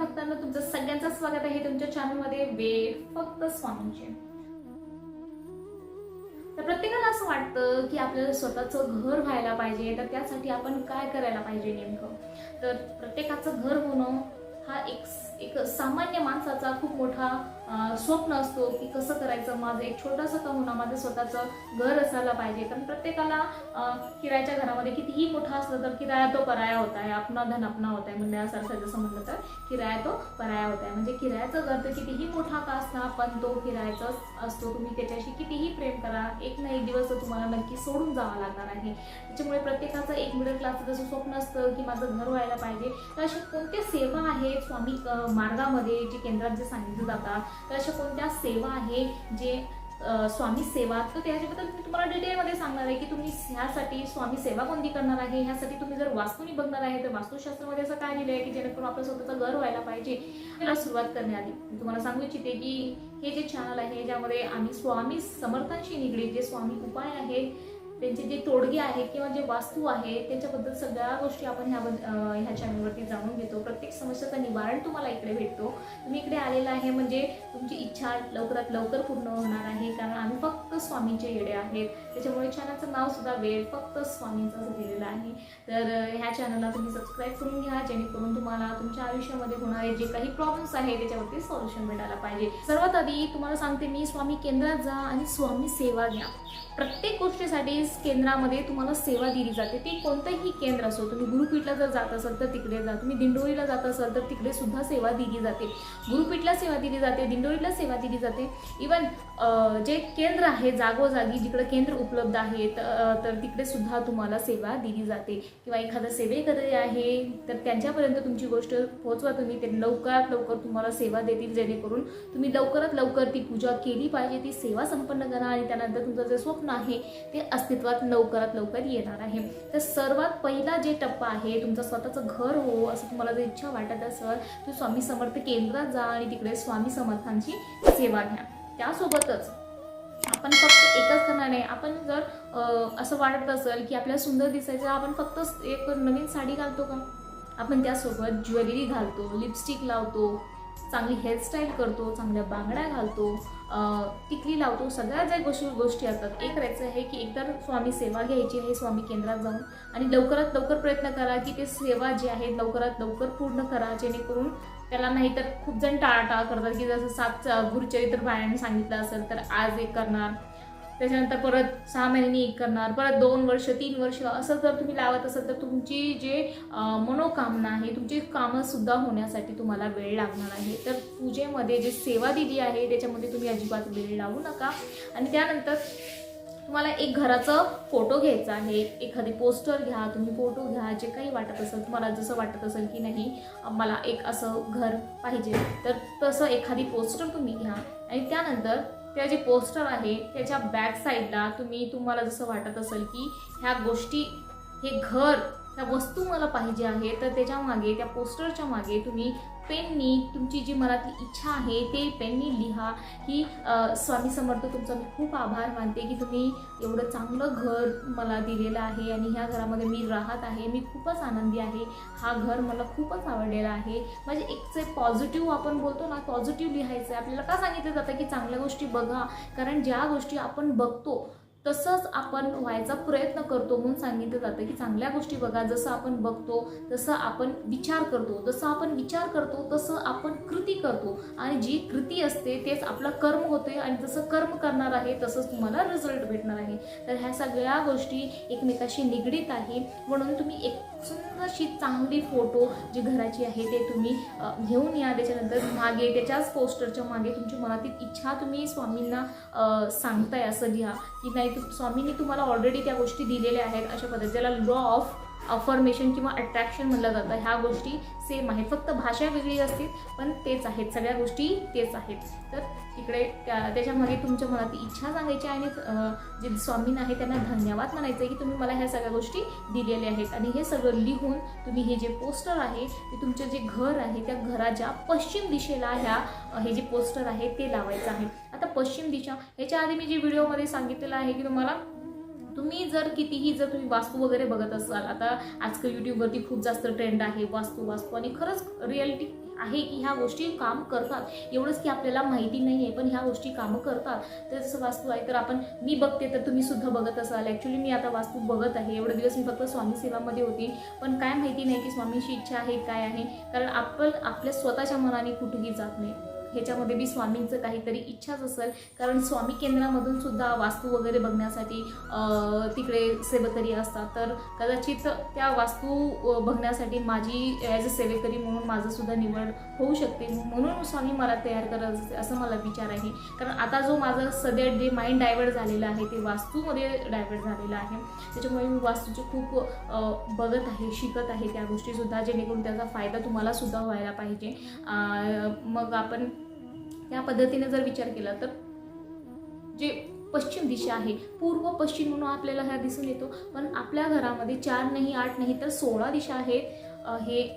भक्तांना तुमचं सगळ्यांचं स्वागत आहे तुमच्या चॅनलमध्ये वेळ फक्त स्वामींचे. तर प्रत्येकाला असं वाटतं की आपल्याला स्वतःचं घर व्हायला पाहिजे तर त्यासाठी आपण काय करायला पाहिजे नेमकं? तर प्रत्येकाचं घर होणं हा एक एक सामान्य माणसाचा खूप मोठा स्वप्न असतो की कसं करायचं? माझं एक छोटंसं का होणं माझं स्वतःचं घर असायला पाहिजे. कारण प्रत्येकाला किरायच्या घरामध्ये कितीही मोठा असलं तर किराया तो पराया होता. आहे आपला धन आपला होता आहे म्हणण्यासारखं जसं म्हटलं तर किराया तो पराया होता आहे म्हणजे किरायाचं घर तर कितीही मोठा का असला पण तो किरायाचाच असतो. तुम्ही त्याच्याशी कितीही प्रेम करा. एक ना एक दिवस तो तुम्हाला नक्की सोडून जावा लागणार आहे. त्याच्यामुळे प्रत्येकाचं एक मिडल क्लासचं जसं स्वप्न असतं की माझं घर व्हायला पाहिजे. तर अशा कोणत्या सेवा आहेत स्वामी मार्गामध्ये जे केंद्रात जे सांगितलं जातात तर अशा कोणत्या सेवा आहे जे स्वामी सेवा? तर त्याच्याबद्दल मी तुम्हाला डिटेलमध्ये सांगणार आहे की तुम्ही ह्यासाठी स्वामी सेवा कोणती करणार आहे? ह्यासाठी तुम्ही जर वास्तूनी बघणार आहे तर वास्तुशास्त्रामध्ये असं काय लिहिलं आहे की जेणेकरून आपलं स्वतःचं घर व्हायला पाहिजे? त्याला सुरुवात करण्याआधी मी तुम्हाला सांगू इच्छिते की हे जे चॅनल आहे ज्यामध्ये आम्ही स्वामी समर्थांशी निगडीत जे स्वामी उपाय आहेत त्यांचे जे तोडगे आहेत किंवा जे वास्तू आहेत त्यांच्याबद्दल सगळ्या गोष्टी आपण ह्या ह्या चॅनलवरती जाणून घेतो. प्रत्येक समस्याचं निवारण तुम्हाला इकडे भेटतो. तुम्ही इकडे आलेला आहे म्हणजे तुमची इच्छा लवकरात लवकर पूर्ण होणार आहे कारण आम्ही फक्त स्वामींचे येडे आहेत. त्याच्यामुळे चॅनलचं नावसुद्धा वेळ फक्त स्वामींचं दिलेलं आहे. तर ह्या चॅनलला तुम्ही सबस्क्राईब करून घ्या जेणेकरून तुम्हाला तुमच्या आयुष्यामध्ये होणारे जे काही प्रॉब्लेम्स आहेत त्याच्यावरती सॉल्युशन भेटायला पाहिजे. सर्वात आधी तुम्हाला सांगते मी स्वामी केंद्रात जा आणि स्वामी सेवा घ्या. प्रत्येक गोष्टीसाठी केंद्रामध्ये तुम्हाला सेवा दिली जाते. ती कोणतंही केंद्र असो तुम्ही गुरुपीठला जर जात असाल तर तिकडे जा तुम्ही दिंडोरीला जात असाल तर तिकडे सुद्धा सेवा दिली जाते. गुरुपीठला सेवा दिली जाते दिंडोरीला सेवा दिली जाते. इवन जे केंद्र आहे जागोजागी जिकडे केंद्र उपलब्ध आहेत तर तिकडे सुद्धा तुम्हाला सेवा दिली जाते. किंवा एखादा सेवेकरी आहे तर त्यांच्यापर्यंत तुमची गोष्ट पोहोचवा तुम्ही. ते लवकरात लवकर तुम्हाला सेवा देतील जेणेकरून तुम्ही लवकरात लवकर ती पूजा केली पाहिजे ती सेवा संपन्न करा आणि त्यानंतर तुमचं जे स्वप्न आहे ते अस्तित्वात लवकरात लवकर येणार आहे. तर सर्वात पहिला जे टप्पा आहे तुमचं स्वतःचं घर हो असं तुम्हाला जर इच्छा वाटत असेल तर स्वामी समर्थ केंद्रात जा आणि तिकडे स्वामी समर्थांची सेवा घ्या. त्यासोबतच आपण फक्त एकच करणार नाही आपण जर असं वाटत असेल की आपल्याला सुंदर दिसायचं आपण फक्त एक नवीन साडी घालतो का? आपण त्यासोबत ज्वेलरी घालतो लिपस्टिक लावतो चांगली हेअरस्टाईल करतो चांगल्या बांगड्या घालतो अ, टिकली लावतो. सगळ्या ज्या गोष्टी गोष्टी असतात एक करायचं आहे की एकतर स्वामी सेवा घ्यायची आहे स्वामी केंद्रात जाऊन आणि लवकरात लवकर प्रयत्न करा की ते सेवा जी आहे लवकरात लवकर पूर्ण करा जेणेकरून त्याला नाही तर खूप जण टाळाटाळ करतात की जसं सात गुरुचरित्र बायांनी सांगितलं असेल तर आज एक करणार. त्याच्यानंतर परत सहा महिन्यांनी एक करणार परत दोन वर्ष तीन वर्ष असं जर तुम्ही लावत असाल तर तुमची जे मनोकामना आहे तुमची कामंसुद्धा होण्यासाठी तुम्हाला वेळ लागणार आहे. तर पूजेमध्ये जे सेवा दिली आहे त्याच्यामध्ये तुम्ही अजिबात वेळ लावू नका. आणि त्यानंतर तुम्हाला एक घराचं फोटो घ्यायचा आहे. एखादी पोस्टर घ्या तुम्ही फोटो घ्या जे काही वाटत असेल तुम्हाला जसं वाटत असेल की नाही मला एक असं घर पाहिजे. तर तसं एखादी पोस्टर तुम्ही घ्या. आणि त्यानंतर त्या जे पोस्टर आहे त्याच्या बॅक साईडला तुम्ही तुम्हाला जसं वाटत असेल की ह्या गोष्टी हे घर ह्या वस्तू मला पाहिजे आहे तर त्याच्यामागे त्या पोस्टरच्या मागे तुम्ही पेननी तुमची जी मनातली इच्छा आहे ते पेननी लिहा की स्वामी समर्थ तुमचा मी खूप आभार मानते की तुम्ही एवढं चांगलं घर मला दिलेलं आहे आणि ह्या घरामध्ये मी राहत आहे मी खूपच आनंदी आहे. हा घर मला खूपच आवडलेला आहे. म्हणजे एक पॉझिटिव्ह आपण बोलतो ना पॉझिटिव्ह लिहायचं आहे आपल्याला का सांगितलं जातं की चांगल्या गोष्टी बघा? कारण ज्या गोष्टी आपण बघतो तसंच आपण व्हायचा प्रयत्न करतो म्हणून सांगितलं जातं की चांगल्या गोष्टी बघा जसं आपण बघतो तसं आपण विचार करतो जसं आपण विचार करतो तसं आपण कृती करतो. आणि जी कृती असते तेच आपलं कर्म होते आणि जसं कर्म करणार आहे तसंच तुम्हाला रिझल्ट भेटणार आहे. तर ह्या सगळ्या गोष्टी एकमेकाशी निगडीत आहे. म्हणून तुम्ही एक सुंदरशी चांगली फोटो जी घराची आहे ते तुम्ही घेऊन या. त्याच्यानंतर मागे त्याच्याच पोस्टरच्या मागे तुमची मनातील इच्छा तुम्ही स्वामींना सांगताय असं घ्या. की नाही तू स्वामींनी तुम्हाला ऑलरेडी त्या गोष्टी दिलेल्या आहेत. अशा पद्धतीला लॉ ऑफ अफॉर्मेशन किंवा अट्रॅक्शन म्हणलं जातं. ह्या गोष्टी सेम आहेत. फक्त भाषा वेगळी असतील पण तेच आहेत. सगळ्या गोष्टी तेच आहेत. तर तिकडे त्या त्याच्यामध्ये तुमच्या मनात इच्छा सांगायची आणि जे स्वामीन आहे त्यांना धन्यवाद म्हणायचं आहे की तुम्ही मला ह्या सगळ्या गोष्टी दिलेल्या आहेत. आणि हे सगळं लिहून तुम्ही हे जे पोस्टर आहे ते तुमचं जे घर आहे त्या घराच्या पश्चिम दिशेला ह्या हे जे पोस्टर आहे ते लावायचं आहे. आता पश्चिम दिशा ह्याच्या आधी मी जे व्हिडिओमध्ये सांगितलेलं आहे की तुम्हाला तुम्ही जर कितीही जर तुम्ही वास्तू वगैरे बघत असाल आता आजकाल यूट्यूबवरती खूप जास्त ट्रेंड आहे वास्तू वास्तू आणि खरंच रिॲलिटी आहे की ह्या गोष्टी काम करतात. एवढंच की आपल्याला माहिती नाही आहे पण ह्या गोष्टी कामं करतात. तर जसं वास्तू आहे तर आपण मी बघते तर तुम्ही सुद्धा बघत असाल. ॲक्च्युली मी आता वास्तू बघत आहे. एवढे दिवस मी फक्त स्वामी सेवामध्ये होती. पण काय माहिती नाही की स्वामींची इच्छा आहे काय आहे. कारण आपण आपल्या स्वतःच्या मनाने कुठेही जात नाही. ह्याच्यामध्ये बी स्वामींचं काहीतरी इच्छाच असेल. कारण स्वामी केंद्रामधून सुद्धा वास्तू वगैरे बघण्यासाठी तिकडे सेवेकरी असतात. तर कदाचित त्या वास्तू बघण्यासाठी माझी ॲज अ सेवेकरी म्हणून माझंसुद्धा निवड होऊ शकते. म्हणून स्वामी मला तयार करत असते असं मला विचार आहे. कारण आता जो माझा सध्या जे माइंड डायवर्ट झालेलं आहे ते वास्तूमध्ये डायवर्ट झालेलं आहे. त्याच्यामुळे मी वास्तूचे खूप बघत आहे शिकत आहे त्या गोष्टीसुद्धा जेणेकरून त्याचा फायदा तुम्हाला सुद्धा व्हायला पाहिजे. मग आपण या पद्धतीने जर विचार केला तर जे पश्चिम दिशा आहे पूर्व पश्चिम म्हणून आपल्याला ह्या दिसून येतो. पण आपल्या घरामध्ये चार नाही आठ नाही तर सोळा दिशा आहेत. हे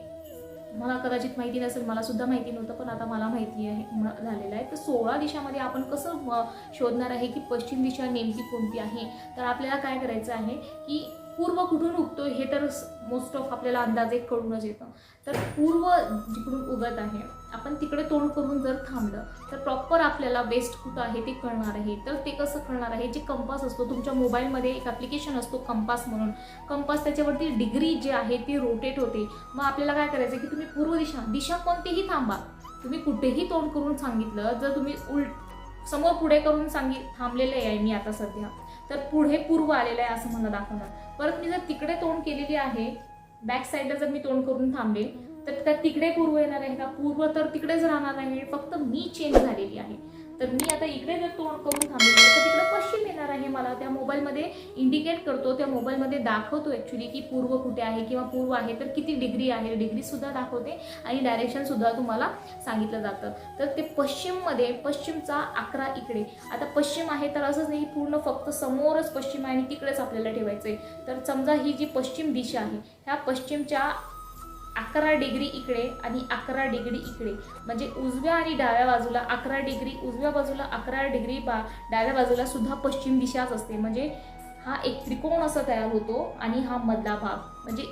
मला कदाचित माहिती नसेल मला सुद्धा माहिती नव्हतं पण आता मला माहिती आहे झालेलं आहे. तर सोळा दिशामध्ये आपण कसं शोधणार आहे की पश्चिम दिशा नेमकी कोणती आहे? तर आपल्याला काय करायचं आहे की पूर्व कुठून उगतो हे तर मोस्ट ऑफ आपल्याला अंदाजे कळूनच येतं. तर पूर्व जिकडून उगत आहे आपण तिकडे तोंड करून जर थांबलं तर प्रॉपर आपल्याला वेस्ट कुठं आहे ते कळणार आहे. तर ते कसं कळणार आहे? जे कंपास असतो तुमच्या मोबाईलमध्ये एक ॲप्लिकेशन असतो कंपास म्हणून. कंपास त्याच्यावरती डिग्री जे आहे ती रोटेट होते. मग आपल्याला काय करायचं की तुम्ही पूर्व दिशा दिशा कोणतीही थांबा. तुम्ही कुठेही तोंड करून सांगितलं जर तुम्ही उलट समोर पुढे करून सांगित थांबलेले आहे मी आता सध्या तर पुढे पूर्व आलेलं आहे असं मला दाखवणार. परत मी जर तिकडे तोंड केलेली आहे बॅक साईडला जर मी तोंड करून थांबले तर त्या तिकडे पूर्व येणार आहे का? पूर्व तर तिकडेच राहणार आहे. फक्त मी चेंज झालेली आहे. तर मी आता इकडे जर तोंड करून थांबलेली आहे तर तिकडे पश्चिम येणार आहे मला. त्या मोबाईलमध्ये इंडिकेट करतो त्या मोबाईलमध्ये दाखवतो ॲक्च्युली की पूर्व कुठे आहे किंवा पूर्व आहे तर किती डिग्री आहे. डिग्रीसुद्धा दाखवते आणि डायरेक्शनसुद्धा तुम्हाला सांगितलं जातं. तर ते पश्चिममध्ये पश्चिमचा अकरा इकडे. आता पश्चिम आहे तर असंच नाही पूर्ण फक्त समोरच पश्चिम आहे आणि तिकडेच आपल्याला ठेवायचं आहे तर समजा ही जी पश्चिम दिशा आहे ह्या पश्चिमच्या अकरा डिग्री इकडे आणि अकरा डिग्री इकडे. म्हणजे उजव्या आणि डाव्या बाजूला अकरा डिग्री उजव्या बाजूला अकरा डिग्री बा डाव्या बाजूला सुद्धा पश्चिम दिशाच असते. म्हणजे हा एक त्रिकोण असा तयार होतो आणि हा मधला भाग. म्हणजे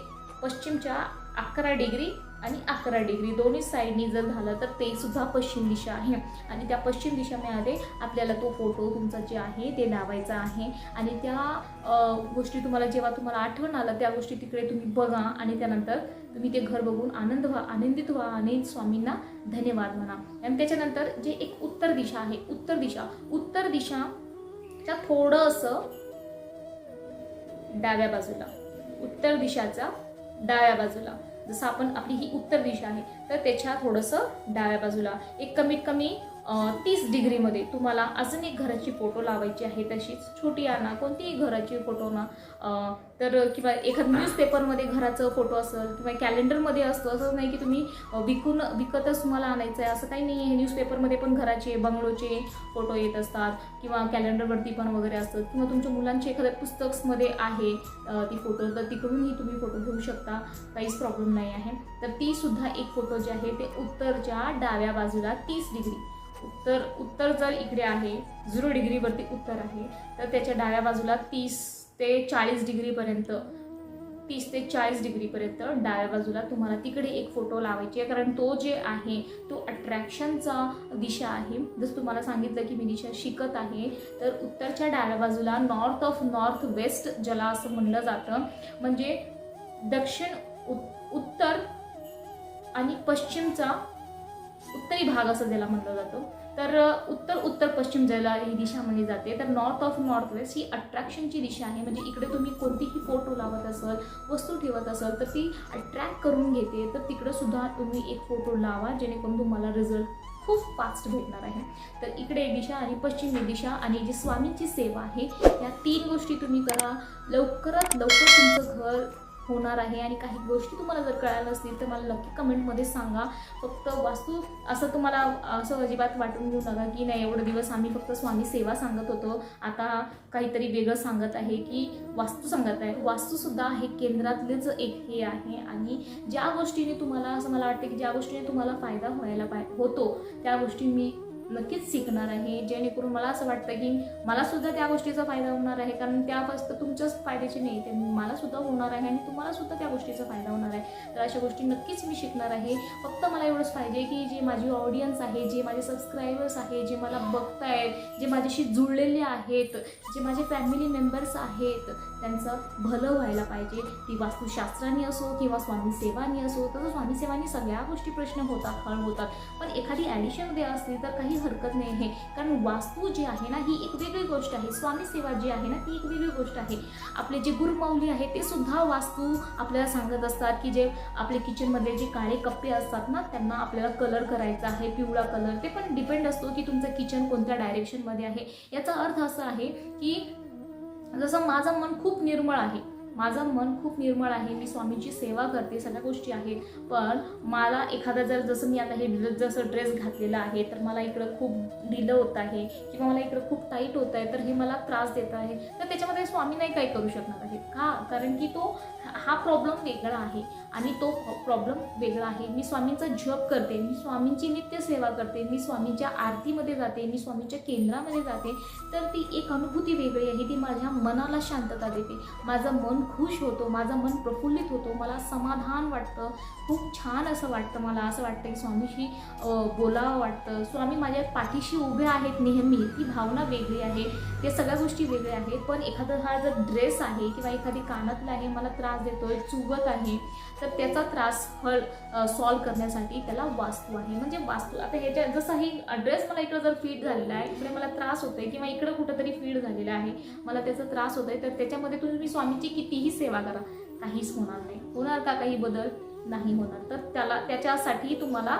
पश्चिमच्या अकरा डिग्री आणि अकरा डिग्री दोन्ही साईडनी जर झालं तर ते सुद्धा पश्चिम दिशा आहे. आणि त्या पश्चिम दिशेमध्ये आपल्याला तो फोटो तुमचा जे आहे ते लावायचा आहे. आणि त्या गोष्टी तुम्हाला जेव्हा तुम्हाला आठवण आलं त्या गोष्टी तिकडे तुम्ही बघा आणि त्यानंतर तुम्ही ते घर बघून आनंद व्हा आनंदित व्हा आणि स्वामींना धन्यवाद म्हणा. आणि त्याच्यानंतर जे एक उत्तर दिशा आहे उत्तर दिशा. उत्तर दिशाच्या थोडंसं डाव्या बाजूला. उत्तर दिशाचा डाव्या बाजूला. जसं आपण आपली ही उत्तर दिशा आहे तर त्याच्या थोडंसं डाव्या बाजूला एक कमीत कमी तीस डिग्रीमध्ये तुम्हाला अजून एक घराची फोटो लावायची आहे तशीच. छोटी आणा कोणतीही घराची फोटो ना. तर किंवा एखाद न्यूजपेपरमध्ये घराचं फोटो असेल किंवा कॅलेंडरमध्ये असतं असं नाही की तुम्ही विकून विकतच तुम्हाला आणायचं आहे असं काही नाही आहे. न्यूजपेपरमध्ये पण घराचे बंगलोचे फोटो येत असतात किंवा कॅलेंडरवरती पण वगैरे असतात किंवा तुमच्या मुलांचे एखाद्या पुस्तक्समध्ये आहे ती फोटो तर तिकडूनही तुम्ही फोटो घेऊ शकता. काहीच प्रॉब्लेम नाही आहे. तर तीसुद्धा एक फोटो जे आहे ते उत्तरच्या डाव्या बाजूला तीस डिग्री. उत्तर उत्तर जर इकडे आहे झिरो डिग्रीवरती उत्तर आहे तर त्याच्या डाव्या बाजूला तीस ते चाळीस डिग्रीपर्यंत तीस ते चाळीस डिग्रीपर्यंत डाव्या बाजूला तुम्हाला तिकडे एक फोटो लावायची आहे. कारण तो जे आहे तो अट्रॅक्शनचा दिशा आहे. जसं तुम्हाला सांगितलं की मी दिशा शिकत आहे तर उत्तरच्या डाव्या बाजूला नॉर्थ ऑफ नॉर्थ वेस्ट ज्याला असं म्हणलं जातं म्हणजे दक्षिण उत्तर आणि पश्चिमचा उत्तरी भाग असं ज्याला म्हटलं जातं. तर उत्तर उत्तर पश्चिम ज्याला ही दिशा म्हणली जाते तर नॉर्थ ऑफ नॉर्थ वेस्ट ही अट्रॅक्शनची दिशा आहे. म्हणजे इकडे तुम्ही कोणतीही फोटो लावत असाल वस्तू ठेवत असाल तर ती अट्रॅक्ट करून घेते. तर तिकडंसुद्धा तुम्ही एक फोटो लावा जेणेकरून तुम्हाला रिझल्ट खूप फास्ट भेटणार आहे. तर इकडे एक दिशा आणि पश्चिम एक दिशा आणि जी स्वामींची सेवा आहे या तीन गोष्टी तुम्ही करा. लवकरात लवकर तुमचं घर होणार आहे आणि काही गोष्टी तुम्हाला जर कळायला असतील तर मला नक्की कमेंटमध्ये सांगा. फक्त वास्तू असं तुम्हाला असं अजिबात वाटून घेऊ नका की नाही एवढे दिवस आम्ही फक्त स्वामी सेवा सांगत होतो. आता काहीतरी वेगळं सांगत आहे की वास्तू सांगत आहे. वास्तूसुद्धा हे केंद्रातलेच एक हे आहे आणि ज्या गोष्टीने तुम्हाला असं मला वाटतं की ज्या गोष्टीने तुम्हाला फायदा व्हायला पाय होतो त्या गोष्टी मी नक्कीच शिकणार आहे. जेणेकरून मला असं वाटतं की मला सुद्धा त्या गोष्टीचा फायदा होणार आहे. कारण त्या फक्त तुमच्याच फायद्याची नाही ते मला सुद्धा होणार आहे आणि तुम्हाला सुद्धा त्या गोष्टीचा फायदा होणार आहे. तर अशा गोष्टी नक्कीच मी शिकणार आहे. फक्त मला एवढंच पाहिजे की जे माझी ऑडियन्स आहे जे माझे सबस्क्रायबर्स आहे जे मला बघतायत जे माझ्याशी जुळलेले आहेत जे माझे फॅमिली मेंबर्स आहेत त्यांचं भलं व्हायला पाहिजे. ती वास्तुशास्त्राने असो किंवा स्वामी सेवानी असो तर स्वामी सेवानी सगळ्या गोष्टी प्रश्न होतात हल होतात. पण एखादी ॲडिशन दे असली तर काही हरकत नाही आहे. कारण वास्तू जी आहे ना ही एक वेगळी गोष्ट आहे. स्वामी सेवा जी आहे ना ती एक वेगळी गोष्ट आहे. आपले जे गुरुमाऊली आहे ते सुद्धा वास्तू आपल्याला सांगत असतात की जे आपले किचनमधले जे काळे कप्पे असतात ना त्यांना आपल्याला कलर करायचा आहे पिवळा कलर ते पण डिपेंड असतो की तुमचं किचन कोणत्या डायरेक्शनमध्ये आहे. याचा अर्थ असा आहे की जसं माझं मन खूप निर्मळ आहे माझं मन खूप निर्मळ आहे मी स्वामीची सेवा करते सगळ्या गोष्टी आहेत. पण मला एखादा जर जसं मी आता हे जसं ड्रेस घातलेला आहे तर मला इकडं खूप ढिलं होत आहे किंवा मला इकडं खूप टाईट होत आहे तर हे मला त्रास देत आहे. तर त्याच्यामध्ये स्वामी नाही काही करू शकणार आहे का? कारण की तो हा प्रॉब्लेम वेगळा आहे आणि तो प्रॉब्लेम वेगळा आहे. मी स्वामींचा जप करते मी स्वामींची नित्य सेवा करते मी स्वामींच्या आरतीमध्ये जाते मी स्वामींच्या केंद्रामध्ये जाते तर ती एक अनुभूती वेगळी आहे. ती माझ्या मनाला शांतता देते. माझं मन खुश होतो माझं मन प्रफुल्लित होतो मला समाधान वाटतं. खूप छान असं वाटतं मला असं वाटतं की स्वामीशी बोलावं वाटतं. स्वामी माझ्या पाठीशी उभे आहेत नेहमी. ती भावना वेगळी आहे. त्या सगळ्या गोष्टी वेगळ्या आहेत. पण एखादा हा जर ड्रेस आहे किंवा एखादी कानातला आहे मला त्रास देतोय चुगत आहे तर त्याचा त्रास हल सॉल्व करण्यासाठी त्याला वास्तू आहे. म्हणजे वास्तू आता ह्याच्या जसा ही ड्रेस मला इकडं जर फीड झालेला आहे इकडे मला त्रास होतोय किंवा इकडं कुठंतरी फीड झालेला आहे मला त्याचा त्रास होतोय तर त्याच्यामध्ये तुम्ही स्वामीची कितीही सेवा करा काहीच होणार नाही. होणार का काही बदल? नाही होणार. तर त्याला त्याच्यासाठी तुम्हाला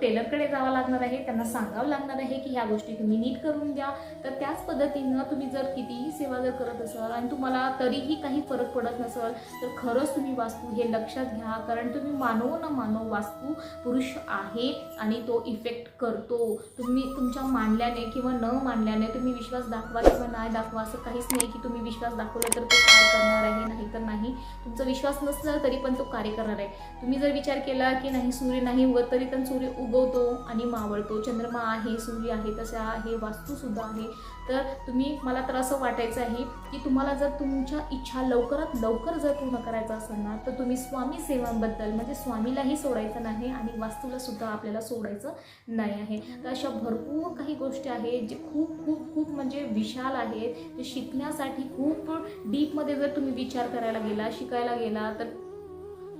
टेलरकडे जावं लागणार आहे त्यांना सांगावं लागणार आहे की ह्या गोष्टी तुम्ही नीट करून द्या. तर त्याच पद्धतीनं तुम्ही जर कितीही सेवा जर करत असाल आणि तुम्हाला तरीही काही फरक पडत नसेल तर खरंच तुम्ही वास्तू हे लक्षात घ्या कारण तुम्ही मानव न मानव वास्तू पुरुष आहे आणि तो इफेक्ट करतो. तुम्ही तुमच्या मानल्याने किंवा न मानल्याने तुम्ही विश्वास दाखवा किंवा नाही दाखवा असं काहीच नाही की तुम्ही विश्वास दाखवला तर तो कार्य करणार आहे नाही तर नाही. तुमचा विश्वास नसला तरी पण तो कार्य करणार आहे. तुम्ही जर विचार केला की नाही सूर्य नाही उगत तरी पण सूर्य उगवतो आणि मावळतो. चंद्रमा आहे सूर्य आहे तसे आहे वास्तूसुद्धा आहे. तर तुम्ही मला तर असं वाटायचं आहे की तुम्हाला जर तुमच्या इच्छा लवकरात लवकर जर पूर्ण करायचं असेल ना तर तुम्ही स्वामी सेवांबद्दल म्हणजे स्वामीलाही सोडायचं नाही आणि वास्तूला सुद्धा आपल्याला सोडायचं नाही आहे. तर अशा भरपूर काही गोष्टी आहेत जे खूप खूप खूप म्हणजे विशाल आहेत जे शिकण्यासाठी खूप डीपमध्ये जर तुम्ही विचार करायला गेला शिकायला गेला तर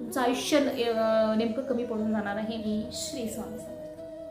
तुमचं आयुष्य नेमकं कमी पडून जाणार आहे श्री स्वामी